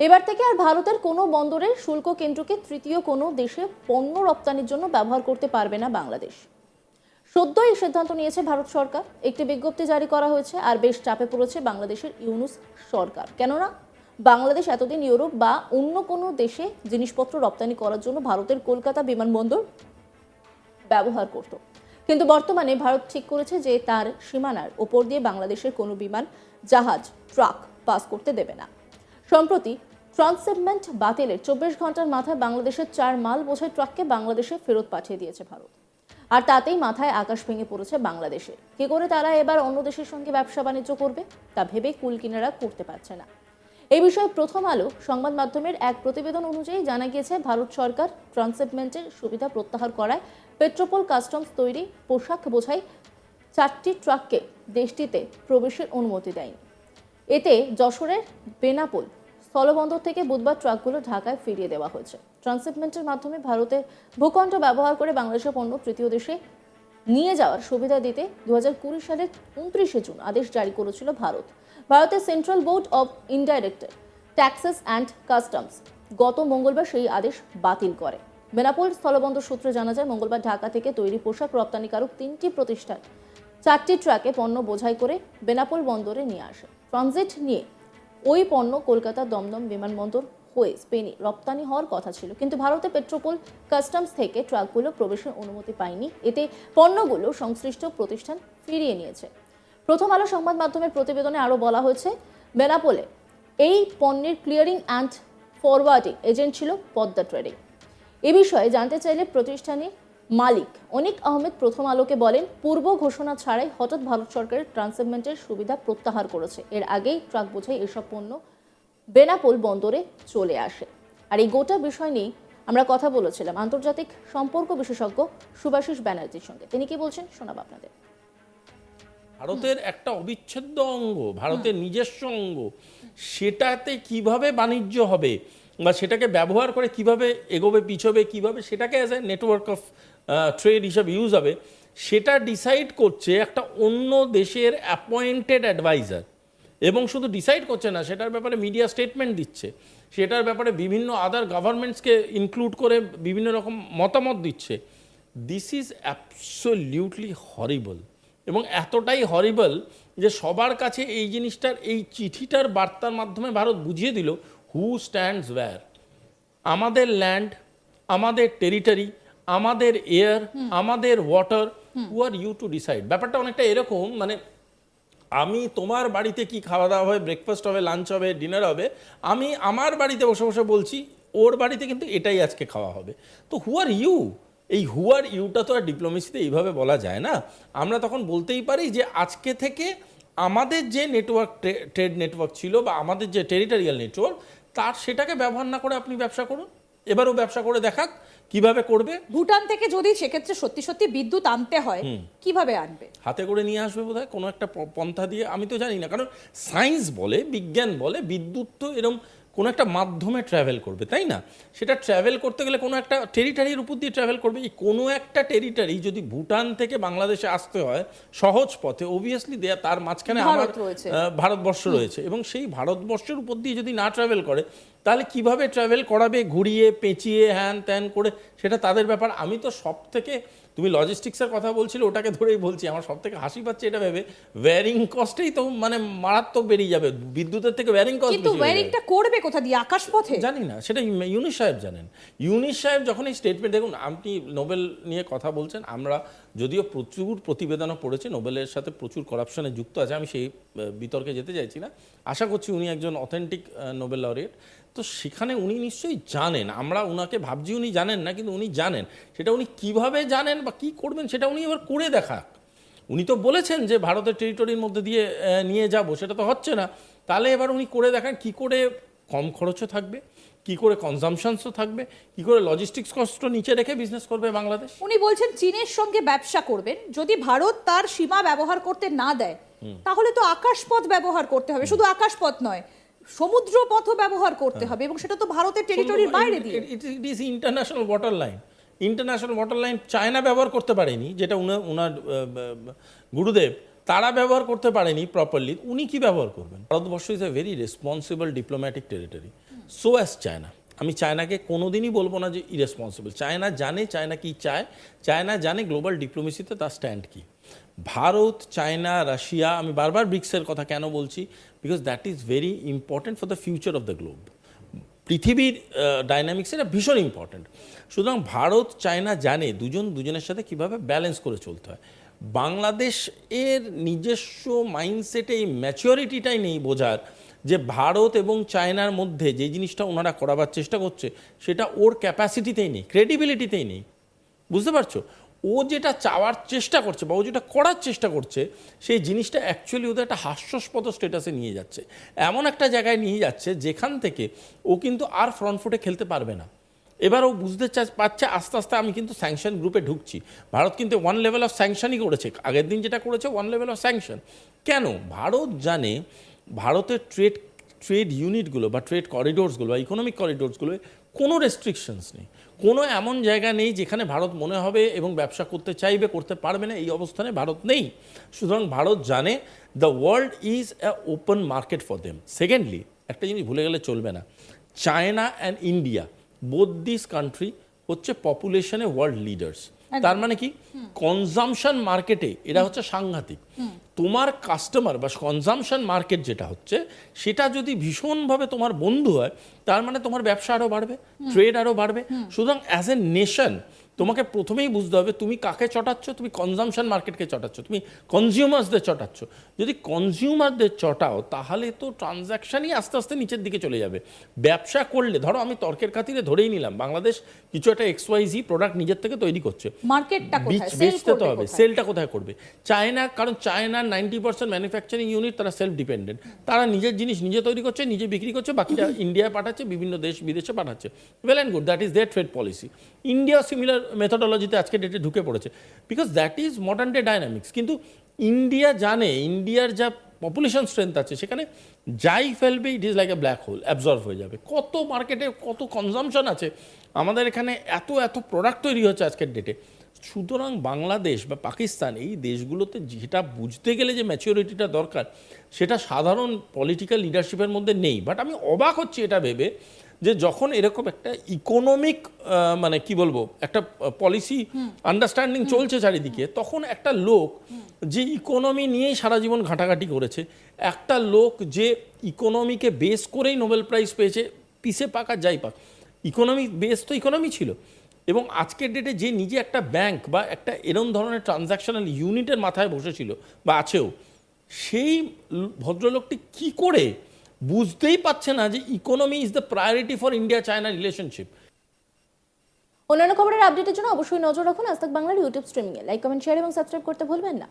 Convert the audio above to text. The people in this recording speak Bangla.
এবার থেকে আর ভারতের কোনো বন্দরের শুল্ক কেন্দ্রকে তৃতীয় কোনো দেশে পণ্য রপ্তানির জন্য ব্যবহার করতে পারবে না বাংলাদেশ। সদ্য এই সিদ্ধান্ত নিয়েছে ভারত সরকার। একটি বিজ্ঞপ্তি জারি করা হয়েছে আর বেশ চাপে পড়েছে বাংলাদেশের ইউনুস সরকার। কেননা, বাংলাদেশ এতদিন ইউরোপ বা অন্য কোনো দেশে জিনিসপত্র রপ্তানি করার জন্য ভারতের কলকাতা বিমানবন্দর ব্যবহার করত। কিন্তু বর্তমানে ভারত ঠিক করেছে যে তার সীমানার ওপর দিয়ে বাংলাদেশের কোনো বিমান জাহাজ, ট্রাক পাস করতে দেবে না। সম্প্রতি ট্রান্সশিপমেন্ট বাতিলের চব্বিশ ঘণ্টার মাথায় বাংলাদেশের চার মাল বোঝাই ট্রাককে বাংলাদেশে ফেরত পাঠিয়ে দিয়েছে ভারত। আর তাতেই মাথায় আকাশ ভেঙে পড়েছে বাংলাদেশে। কি করে তারা এবার অন্য দেশের সঙ্গে ব্যবসা বাণিজ্য করবে, তা ভেবে কুলকিনারা করতে পারছে না। এই বিষয়ে প্রথম আলো সংবাদ মাধ্যমের এক প্রতিবেদন অনুযায়ী জানা গিয়েছে, ভারত সরকার ট্রান্সশিপমেন্টের সুবিধা প্রত্যাহার করায় পেট্রোপল কাস্টমস তৈরি পোশাক বোঝাই চারটি ট্রাককে দেশটিতে প্রবেশের অনুমতি দেয়নি। এতে যশোরের বেনাপোল স্থলবন্দর থেকে বুধবার ট্রাকগুলো ঢাকায় ফিরিয়ে দেওয়া হয়েছে। ট্রান্সশিপমেন্টের মাধ্যমে ভারতের ভূখণ্ড ব্যবহার করে বাংলাদেশের পণ্য তৃতীয় দেশে নিয়ে যাওয়ার সুবিধা দিতে দু সালের উনত্রিশে জুন আদেশ জারি করেছিল ভারত। ভারতের central board of indirect taxes and customs গত মঙ্গলবার সেই আদেশ বাতিল করে। বেনাপোল স্থলবন্দর সূত্রে জানা যায়, মঙ্গলবার ঢাকা থেকে তৈরি পোশাক রপ্তানিকারক তিনটি প্রতিষ্ঠান চারটি ট্রাকে পণ্য বোঝাই করে বেনাপোল বন্দরে নিয়ে আসে। ট্রানজিট নিয়ে ওই পণ্য কলকাতা দমদম বিমানবন্দর হয়ে স্পেনে রপ্তানি হওয়ার কথা ছিল। কিন্তু ভারতে পেট্রোপোল, কাস্টমস থেকে ট্রাকগুলো প্রবেশের অনুমতি পায়নি। এতে পণ্যগুলো সংশ্লিষ্ট প্রতিষ্ঠান ফিরিয়ে নিয়েছে। প্রথম আলো সংবাদ মাধ্যমের প্রতিবেদনে আরও বলা হয়েছে, বেনাপোলে এই পণ্যের ক্লিয়ারিং অ্যান্ড ফরওয়ার্ডিং এজেন্ট ছিল পদ্মা ট্রেডিং। এ বিষয়ে জানতে চাইলে প্রতিষ্ঠানের মালিক অনিক আহমেদ প্রথম আলোকে বলেন পূর্ব ঘোষণা ছাড়াই হঠাৎ ভারত সরকারের ট্রান্সশিপমেন্টের সুবিধা প্রত্যাহার করেছে। এর আগেই ট্রাক বোঝাই এসব পণ্য বেনাপোল বন্দরে চলে আসে। আর এই গোটা বিষয় নিয়ে আমরা কথা বলেছিলাম আন্তর্জাতিক সম্পর্ক বিশেষজ্ঞ সুভাষিস ব্যানার্জির সঙ্গে। তিনি কি বলছেন শোনাব আপনাদের। ভারতের একটা অবিচ্ছেদ্য অঙ্গ ভারতের নিজস্ব অঙ্গ সেটাতে কীভাবে বাণিজ্য হবে বা সেটাকে ব্যবহার করে কীভাবে এগোবে পিছবে কীভাবে সেটাকে as a network of trade হিসাবে ইউজ হবে, সেটা ডিসাইড করছে একটা অন্য দেশের অ্যাপয়েন্টেড অ্যাডভাইজার এবং শুধু ডিসাইড করছে না, সেটার ব্যাপারে মিডিয়া স্টেটমেন্ট দিচ্ছে। সেটার ব্যাপারে বিভিন্ন আদার গভর্নমেন্টসকে ইনক্লুড করে বিভিন্ন রকম মতামত দিচ্ছে। দিস ইজ অ্যাবসোলিউটলি হরিবল এবং এতটাই হরিবল যে সবার কাছে এই জিনিসটার, এই চিঠিটার বার্তার মাধ্যমে ভারত বুঝিয়ে দিল হু স্ট্যান্ডস ওয়্যার আমাদের ল্যান্ড আমাদের টেরিটরি আমাদের এয়ার আমাদের water who are you to decide ব্যাপারটা অনেকটা এরকম মানে আমি তোমার বাড়িতে কি খাওয়া দাওয়া হবে ব্রেকফাস্ট হবে লাঞ্চ হবে ডিনার হবে আমি আমার বাড়িতে বসে বসে বলছি ওর বাড়িতে কিন্তু এটাই আজকে খাওয়া হবে। তো হু আর ইউ এই হু আর ইউটা তো আর ডিপ্লোমেসিতে এইভাবে বলা যায় না। আমরা তখন বলতেই পারি যে আজকে থেকে আমাদের যে নেটওয়ার্ক ট্রেড নেটওয়ার্ক ছিল বা আমাদের যে টেরিটোরিয়াল নেটওয়ার্ক তার সেটাকে ব্যবহার না করে আপনি ব্যবসা করুন। এবারও ব্যবসা করে দেখাক কীভাবে করবে? ভুটান থেকে যদি সেক্ষেত্রে সত্যি সত্যি বিদ্যুৎ আনতে হয় কীভাবে আনবে? হাতে করে নিয়ে আসবে বোধ কোনো একটা পন্থা দিয়ে আমি তো জানি না। কারণ সায়েন্স বলে বিজ্ঞান বলে বিদ্যুৎ তো এরম কোনো একটা মাধ্যমে ট্রাভেল করবে তাই না? সেটা ট্রাভেল করতে গেলে কোনো একটা টেরিটারির উপর দিয়ে ট্রাভেল করবে। এই কোনো একটা টেরিটারি যদি ভুটান থেকে বাংলাদেশে আসতে হয় সহজ পথে অবভিয়াসলি দেয়া তার মাঝখানে আমার। ভারতবর্ষ রয়েছে। এবং সেই ভারতবর্ষের উপর দিয়ে যদি না ট্রাভেল করে তাহলে কীভাবে ট্রাভেল করাবে ঘুরিয়ে পেঁচিয়ে হ্যান ত্যান করে সেটা তাদের ব্যাপার। আমি তো সব থেকে তুমি লজিস্টিক্সের কথা বলছিলে ওটাকে ধরেই বলছি আমার সব থেকে হাসি পাচ্ছে এটা ভেবে ওয়্যারিং কস্টেই তো মানে মারাত্মক বেরিয়ে যাবে বিদ্যুতের থেকে ওয়্যারিং কস্ট কিন্তু ওয়ারিংটা করবে কোথা দিয়ে? আকাশ পথে জানি না সেটা ইউ- ইউনিস সাহেব জানেন। ইউনিস সাহেব যখন এই স্টেটমেন্ট দেখুন আপনি নোবেল নিয়ে কথা বলছেন আমরা যদিও প্রচুর প্রতিবেদনও পড়েছি নোবেলের সাথে প্রচুর করাপশনে যুক্ত আছে আমি সেই বিতর্কে যেতে চাইছি না। আশা করছি উনি একজন অথেন্টিক নোবেল লরিয়েট তো সেখানে উনি নিশ্চয়ই জানেন, আমরা উনাকে ভাবছি উনি জানেন না, কিন্তু উনি জানেন। সেটা উনি কীভাবে জানেন বা কি করবেন সেটা উনি এবার করে দেখাক। উনি তো বলেছেন যে ভারতের টেরিটরির মধ্যে দিয়ে নিয়ে যাব, সেটা তো হচ্ছে না। তাহলে এবার উনি করে দেখান কি করে কম খরচও থাকবে, কি করে কনজামশনসও থাকবে, কি করে লজিস্টিক্স কস্টও নিচে রেখে বিজনেস করবে বাংলাদেশ। উনি বলছেন চীনের সঙ্গে ব্যবসা করবেন, যদি ভারত তার সীমা ব্যবহার করতে না দেয় তাহলে তো আকাশপথ ব্যবহার করতে হবে। শুধু আকাশপথ নয় সমুদ্র পথও ব্যবহার করতে হবে এবং সেটা তো ভারতের টেরিটরির বাইরে দিয়ে। It is international water line international water line China ব্যবহার করতে পারেনি যেটা উনার উনার গুরুদেব তারা ব্যবহার করতে পারেনি প্রপারলি উনি কি ব্যবহার করবেন? Bharatvarsha is a very responsible diplomatic territory so as China আমি চায়নাকে কোনোদিনই বলব না যে ইরেসপন্সিবল চায়না জানে, চায়না কি চায়? চায়না জানে গ্লোবাল ডিপ্লোমেসিতে তার স্ট্যান্ড কি। ভারত, চায়না, রাশিয়া, আমি বারবার ব্রিক্সের কথা কেন বলছি? Because that is very important for the future of the globe পৃথিবীর ডাইনামিক্স এটা ভীষণ ইম্পর্ট্যান্ট সুতরাং ভারত, চায়না জানে, দুজন, দুজনের সাথে কীভাবে ব্যালেন্স করে চলতে হয়। বাংলাদেশ এর নিজস্ব মাইন্ডসেটে এই ম্যাচিওরিটিটাই নেই বোঝার। যে ভারত এবং চায়নার মধ্যে যে জিনিসটা ওনারা করাবার চেষ্টা করছে, সেটা ওর ক্যাপাসিটিতেই নেই ক্রেডিবিলিটিতেই নেই। বুঝতে পারছ? ও যেটা চাওয়ার চেষ্টা করছে বা ও যেটা করার চেষ্টা করছে, সেই জিনিসটা অ্যাকচুয়ালি ওদের একটা হাস্যস্পদ স্টেটাসে নিয়ে যাচ্ছে। এমন একটা জায়গায় নিয়ে যাচ্ছে যেখান থেকে ও কিন্তু আর ফ্রন্ট ফুটে খেলতে পারবে না। এবার ও বুঝতে পারছে, আস্তে আস্তে আমি কিন্তু স্যাংশন গ্রুপে ঢুকছি। ভারত কিন্তু ওয়ান লেভেল অফ স্যাংশনই করেছে। আগের দিন যেটা করেছে ওয়ান লেভেল অফ স্যাংশন কেন? ভারত জানে ভারতের ট্রেড ট্রেড ইউনিটগুলো বা ট্রেড করিডোরসগুলো বা ইকোনমিক করিডোরসগুলো কোনো রেস্ট্রিকশনস নেই। কোনো এমন জায়গা নেই যেখানে ভারত মনে হবে এবং ব্যবসা করতে চাইবে, করতে পারবে না, এই অবস্থানে ভারত নেই। সুতরাং ভারত জানে the world is a open market for them secondly একটা জিনিস ভুলে গেলে চলবে না। China and India both this country হচ্ছে পপুলেশনে ওয়ার্ল্ড লিডার্স তার মানে কি? কনজামশন মার্কেটে এটা হচ্ছে সাংঘাতিক। তোমার কাস্টমার বা কনজামশন মার্কেট যেটা হচ্ছে সেটা যদি ভীষণভাবে তোমার বন্ধু হয় তার মানে তোমার ব্যবসা আরও বাড়বে ট্রেড আরও বাড়বে। সুতরাং অ্যাজ এ নেশন তোমাকে প্রথমেই বুঝতে হবে তুমি কাকে চটাচ্ছ? তুমি কনজামশন মার্কেটকে চটাচ্ছ। তুমি কনজিউমার্সদের চটাচ্ছ। যদি কনজিউমারদের চটাও তাহলে তো ট্রানজ্যাকশনই আস্তে আস্তে নিচের দিকে চলে যাবে। ব্যবসা করলে ধরো আমি তর্কের খাতিরে ধরেই নিলাম বাংলাদেশ কিছু একটা এক্স ওয়াই জি প্রোডাক্ট নিজের থেকে তৈরি করছে। মার্কেটটা বেচতে তো হবে সেলটা কোথায় করবে? চায়না কারণ চায়নার নাইনটি পার্সেন্ট ম্যানুফ্যাকচারিং ইউনিট তারা সেলফ ডিপেন্ডেন্ট তারা নিজের জিনিস নিজে তৈরি করছে নিজে বিক্রি করছে বাকিটা ইন্ডিয়ায় পাঠাচ্ছে বিভিন্ন দেশ বিদেশে পাঠাচ্ছে। Well and good that is there trade policy India similar মেথোডোলজিতে আজকে ডেটে ঢুকে পড়েছে। Because that is modern day dynamics কিন্তু ইন্ডিয়া জানে ইন্ডিয়ার যা পপুলেশন স্ট্রেংথ আছে, সেখানে যাই ফেলবে it is like a black hole absorb হয়ে যাবে। কত মার্কেটে কত কনজামশন আছে, আমাদের এখানে এত এত প্রোডাক্ট তৈরি হচ্ছে আজকের ডেটে সুতরাং বাংলাদেশ বা পাকিস্তান, এই দেশগুলোতে যেটা বুঝতে গেলে যে ম্যাচিওরিটিটা দরকার, সেটা সাধারণ পলিটিক্যাল লিডারশিপের মধ্যে নেই। বাট আমি অবাক হচ্ছি এটা ভেবে যে যখন এরকম একটা ইকোনমিক মানে কি বলব, একটা পলিসি আন্ডারস্ট্যান্ডিং চলছে চারিদিকে, তখন একটা লোক যে ইকোনমি নিয়েই সারা জীবন ঘাটাঘাটি করেছে, একটা লোক যে ইকোনমিকে বেস করেই নোবেল প্রাইজ পেয়েছে পিসে পাকা যাই পাক। ইকোনমি বেস তো ইকোনমি ছিল। এবং আজকের ডেটে যে নিজে একটা ব্যাংক বা একটা এরম ধরনের ট্রানজ্যাকশনাল ইউনিটের মাথায় বসেছিল, বা আছেও, সেই ভদ্রলোকটি কি করে বুঝতেই পারছে না যে economy is the priority for India China relationship অন্যান্য খবরের আপডেটের জন্য অবশ্যই নজর রাখুন আজ বাংলার ইউটিউব স্ট্রিমিংয়ে লাইক কমেন্ট শেয়ার এবং সাবস্ক্রাইব করতে ভুলবেন না।